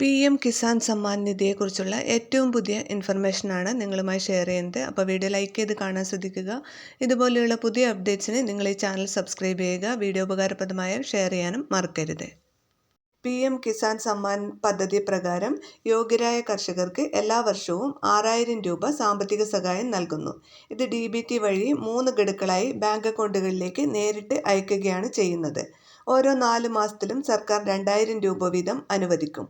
P M Kisan Samman നിധിയെക്കുറിച്ചുള്ള ഏറ്റവും പുതിയ ഇൻഫർമേഷനാണ് നിങ്ങളുമായി ഷെയർ ചെയ്യുന്നത്. അപ്പോൾ വീഡിയോ ലൈക്ക് ചെയ്ത് കാണാൻ ശ്രദ്ധിക്കുക. ഇതുപോലെയുള്ള പുതിയ അപ്ഡേറ്റ്സിന് നിങ്ങൾ ഈ ചാനൽ സബ്സ്ക്രൈബ് ചെയ്യുക. വീഡിയോ ഉപകാരപ്രദമായ ഷെയർ ചെയ്യാനും മറക്കരുത്. പി എം കിസാൻ സമ്മാൻ പദ്ധതി പ്രകാരം യോഗ്യരായ കർഷകർക്ക് എല്ലാ വർഷവും ആറായിരം രൂപ സാമ്പത്തിക സഹായം നൽകുന്നു. ഇത് ഡി ബി ടി വഴി മൂന്ന് ഗഡുക്കളായി ബാങ്ക് അക്കൗണ്ടുകളിലേക്ക് നേരിട്ട് അയക്കുകയാണ് ചെയ്യുന്നത്. ഓരോ നാല് മാസത്തിലും സർക്കാർ രണ്ടായിരം രൂപ വീതം അനുവദിക്കും.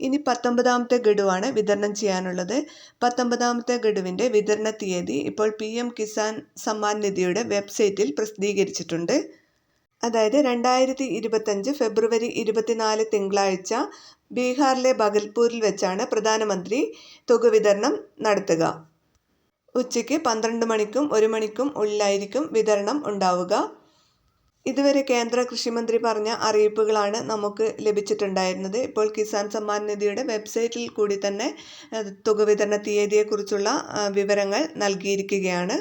ഇനി പത്തൊമ്പതാമത്തെ ഗഡുവാണ് വിതരണം ചെയ്യാനുള്ളത്. പത്തൊമ്പതാമത്തെ ഗഡുവിന്റെ വിതരണ തീയതി ഇപ്പോൾ പി എം കിസാൻ സമ്മാൻ നിധിയുടെ വെബ്സൈറ്റിൽ പ്രസിദ്ധീകരിച്ചിട്ടുണ്ട്. അതായത് രണ്ടായിരത്തി ഇരുപത്തഞ്ച് ഫെബ്രുവരി ഇരുപത്തിനാല് തിങ്കളാഴ്ച ബീഹാറിലെ ബഗൽപൂരിൽ വെച്ചാണ് പ്രധാനമന്ത്രി തുക വിതരണം നടത്തുക. ഉച്ചയ്ക്ക് പന്ത്രണ്ട് മണിക്കും ഒരു മണിക്കും ഉള്ളിലായിരിക്കും വിതരണം ഉണ്ടാവുക. ഇതുവരെ കേന്ദ്ര കൃഷിമന്ത്രി പറഞ്ഞ അറിയിപ്പുകളാണ് നമുക്ക് ലഭിച്ചിട്ടുണ്ടായിരുന്നത്. ഇപ്പോൾ കിസാൻ സമ്മാൻ നിധിയുടെ വെബ്സൈറ്റിൽ കൂടി തന്നെ തുക വിതരണ തീയതിയെക്കുറിച്ചുള്ള വിവരങ്ങൾ നൽകിയിരിക്കുകയാണ്.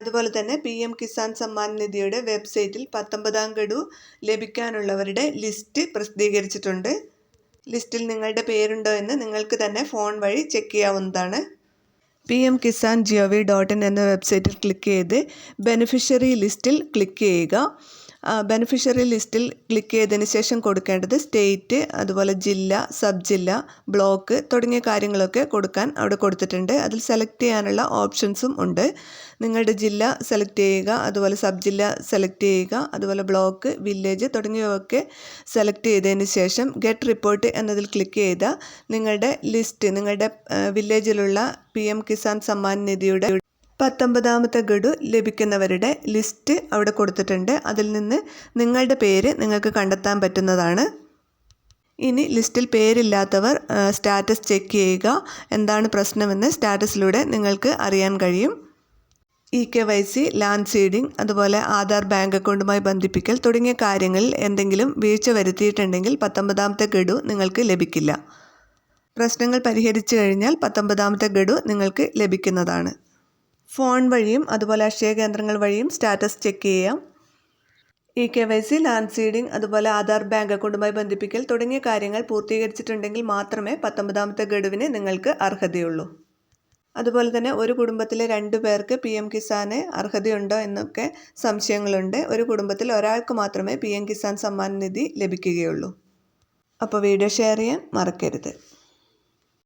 അതുപോലെ തന്നെ പി എം കിസാൻ സമ്മാൻ നിധിയുടെ വെബ്സൈറ്റിൽ പത്തൊമ്പതാം ഗഡു ലഭിക്കാനുള്ളവരുടെ ലിസ്റ്റ് പ്രസിദ്ധീകരിച്ചിട്ടുണ്ട്. ലിസ്റ്റിൽ നിങ്ങളുടെ പേരുണ്ടോ എന്ന് നിങ്ങൾക്ക് തന്നെ ഫോൺ വഴി ചെക്ക് ചെയ്യാവുന്നതാണ്. P M Kisan gov dot in എന്ന വെബ്സൈറ്റിൽ ക്ലിക്ക് ചെയ്ത് ബെനിഫിഷ്യറി ലിസ്റ്റിൽ ക്ലിക്ക് ചെയ്യുക. ബെനിഫിഷ്യറി ലിസ്റ്റിൽ ക്ലിക്ക് ചെയ്തതിന് ശേഷം കൊടുക്കേണ്ടത് സ്റ്റേറ്റ് അതുപോലെ ജില്ല സബ് ജില്ല ബ്ലോക്ക് തുടങ്ങിയ കാര്യങ്ങളൊക്കെ കൊടുക്കാൻ അവിടെ കൊടുത്തിട്ടുണ്ട്. അതിൽ സെലക്ട് ചെയ്യാനുള്ള ഓപ്ഷൻസും ഉണ്ട്. നിങ്ങളുടെ ജില്ല സെലക്ട് ചെയ്യുക അതുപോലെ സബ് ജില്ല സെലക്ട് ചെയ്യുക അതുപോലെ ബ്ലോക്ക് വില്ലേജ് തുടങ്ങിയവയൊക്കെ സെലക്ട് ചെയ്തതിന് ശേഷം ഗെറ്റ് റിപ്പോർട്ട് എന്നതിൽ ക്ലിക്ക് ചെയ്താൽ നിങ്ങളുടെ ലിസ്റ്റ് നിങ്ങളുടെ വില്ലേജിലുള്ള പി എം കിസാൻ സമ്മാൻ നിധിയുടെ പത്തൊമ്പതാമത്തെ ഗഡു ലഭിക്കുന്നവരുടെ ലിസ്റ്റ് അവിടെ കൊടുത്തിട്ടുണ്ട്. അതിൽ നിന്ന് നിങ്ങളുടെ പേര് നിങ്ങൾക്ക് കണ്ടെത്താൻ പറ്റുന്നതാണ്. ഇനി ലിസ്റ്റിൽ പേരില്ലാത്തവർ സ്റ്റാറ്റസ് ചെക്ക് ചെയ്യുക. എന്താണ് പ്രശ്നമെന്ന് സ്റ്റാറ്റസിലൂടെ നിങ്ങൾക്ക് അറിയാൻ കഴിയും. E K Y C land seeding അതുപോലെ ആധാർ ബാങ്ക് അക്കൗണ്ടുമായി ബന്ധിപ്പിക്കൽ തുടങ്ങിയ കാര്യങ്ങളിൽ എന്തെങ്കിലും വീഴ്ച വരുത്തിയിട്ടുണ്ടെങ്കിൽ പത്തൊമ്പതാമത്തെ ഗഡു നിങ്ങൾക്ക് ലഭിക്കില്ല. പ്രശ്നങ്ങൾ പരിഹരിച്ചു കഴിഞ്ഞാൽ പത്തൊമ്പതാമത്തെ ഗഡു നിങ്ങൾക്ക് ലഭിക്കുന്നതാണ്. ഫോൺ വഴിയും അതുപോലെ അക്ഷയ കേന്ദ്രങ്ങൾ വഴിയും സ്റ്റാറ്റസ് ചെക്ക് ചെയ്യാം. E K Y C land seeding അതുപോലെ ആധാർ ബാങ്ക് അക്കൗണ്ടുമായി ബന്ധിപ്പിക്കൽ തുടങ്ങിയ കാര്യങ്ങൾ പൂർത്തീകരിച്ചിട്ടുണ്ടെങ്കിൽ മാത്രമേ പത്തൊമ്പതാമത്തെ ഗഡുവിന് നിങ്ങൾക്ക് അർഹതയുള്ളൂ. അതുപോലെ തന്നെ ഒരു കുടുംബത്തിലെ രണ്ട് പേർക്ക് പി എം കിസാന് അർഹതയുണ്ടോ എന്നൊക്കെ സംശയങ്ങളുണ്ട്. ഒരു കുടുംബത്തിൽ ഒരാൾക്ക് മാത്രമേ പി എം കിസാൻ സമ്മാന നിധി ലഭിക്കുകയുള്ളൂ. അപ്പോൾ വീഡിയോ ഷെയർ ചെയ്യാൻ മറക്കരുത്.